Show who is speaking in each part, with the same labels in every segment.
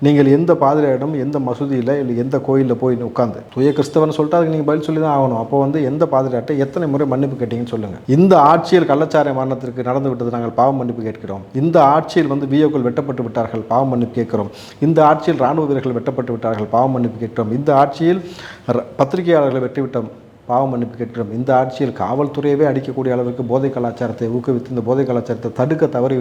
Speaker 1: நீங்கள் எந்த பாதிரியாரிடம் எந்த மசூதியில் இல்லை எந்த கோயிலில் போய் உட்காந்து தூய கிறிஸ்தவன் சொல்லிட்டு அதுக்கு நீங்கள் பதில் சொல்லி தான் ஆகணும். அப்போ வந்து எந்த பாதிரியார்ட்ட எத்தனை முறை மன்னிப்பு கேட்டீங்கன்னு சொல்லுங்கள் இந்த ஆட்சியில் கள்ளச்சாரை மரணத்திற்கு நடந்து விட்டது நாங்கள் பாவம் மன்னிப்பு கேட்கிறோம். இந்த ஆட்சியில் வந்து விஓக்கள் வெட்டப்பட்டு விட்டார்கள் பாவம் மன்னிப்பு கேட்கிறோம். இந்த ஆட்சியில் ராணுவ வீரர்கள் வெட்டப்பட்டு விட்டார்கள் பாவம் மன்னிப்பு கேட்கிறோம். இந்த ஆட்சியில் ர- பத்திரிகையாளர்களை வெட்டிவிட்டோம். பாவம் மன்னிப்பு கேட்கிறோம். இந்த ஆட்சியில் காவல்துறையவே அடிக்கக்கூடிய அளவிற்கு போதை கலாச்சாரத்தை ஊக்குவித்து இந்த போதை கலாச்சாரத்தை தடுக்க தவறி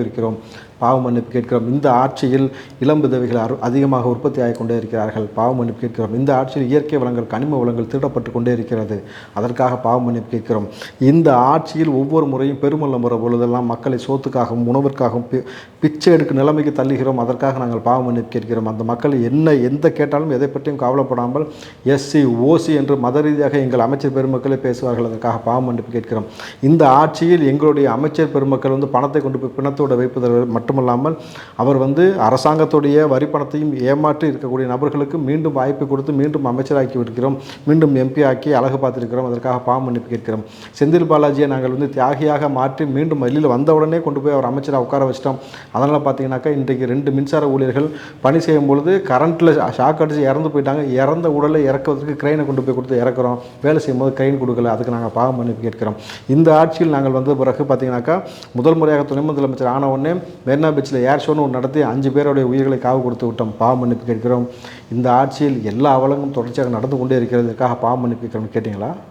Speaker 1: பாவம் மன்னிப்பு கேட்கிறோம். இந்த ஆட்சியில் இளம் விதவைகள் அரு- அதிகமாக உற்பத்தி ஆகி கொண்டே இருக்கிறார்கள். பாவம் மன்னிப்பு கேட்கிறோம். இந்த ஆட்சியில் இயற்கை வளங்கள் கனிம வளங்கள் திருடப்பட்டு கொண்டே இருக்கிறது. அதற்காக பாவம் மன்னிப்பு கேட்கிறோம். இந்த ஆட்சியில் ஒவ்வொரு முறையும் பெருமல்ல முறை பொழுதெல்லாம் மக்களை சோத்துக்காகவும் உணவிற்காகவும் பி- பிச்சை எடுக்கும் நிலைமைக்கு தள்ளுகிறோம். அதற்காக நாங்கள் பாவம் மன்னிப்பு கேட்கிறோம். அந்த மக்கள் என்ன எந்த கேட்டாலும் எதை பற்றியும் கவலைப்படாமல் எஸ்சி ஓசி என்று மத ரீதியாக எங்கள் அமைச்சர் பெருமக்களே பேசுவார்கள் அதற்காக பாவம் மன்னிப்பு கேட்கிறோம். இந்த ஆட்சியில் எங்களுடைய அமைச்சர் பெருமக்கள் வந்து பணத்தை கொண்டு போய் பிணத்தோடு வைப்பது மட்டுமல்லாமல் அவர் வந்து அரசாங்கத்துடைய வரி பணத்தையும் ஏமாற்றி இருக்கக்கூடிய நபர்களுக்கு மீண்டும் வாய்ப்பு கொடுத்து மீண்டும் அமைச்சராக்கி விடுகிறோம் மீண்டும் எம்பி ஆக்கி அழகு பார்த்துருக்கிறோம். அதற்காக பாவம் மன்னிப்பு கேட்கிறோம். செந்தில் பாலாஜியை நாங்கள் வந்து தியாகியாக மாற்றி மீண்டும் வெளியில் வந்த உடனே கொண்டு போய் அவர் அமைச்சராக உட்கார வச்சிட்டோம். அதனால் பார்த்தீங்கன்னாக்கா இன்றைக்கு ரெண்டு மின்சார ஊழியர்கள் பணி செய்யும் பொழுது கரண்ட்டில் ஷாக் அடிச்சு இறந்து போயிட்டாங்க. இறந்த உடலை இறக்குவதற்கு கிரெயினை கொண்டு போய் கொடுத்து இறக்குறோம். வேலை செய்யும்போது கிரெயின் கொடுக்கல. அதுக்கு நாங்கள் பாவம் பண்ணி கேட்கிறோம். இந்த ஆட்சியில் நாங்கள் வந்த பிறகு பார்த்தீங்கன்னாக்கா முதல் முறையாக துணை முதலமைச்சர் ஆன உடனே மெரினா பீச்சில் ஏர் ஷோன்னு ஒன்று நடத்தி அஞ்சு பேருடைய உயிர்களை காவு கொடுத்து விட்டோம். பாவம் மன்னிப்பு கேட்கிறோம். இந்த ஆட்சியில் எல்லா அவலங்களும் தொடர்ச்சியாக நடந்து கொண்டே இருக்கிறதுக்காக பாவம் மன்னிப்பு கேட்கிறோம் கேட்டிங்களா?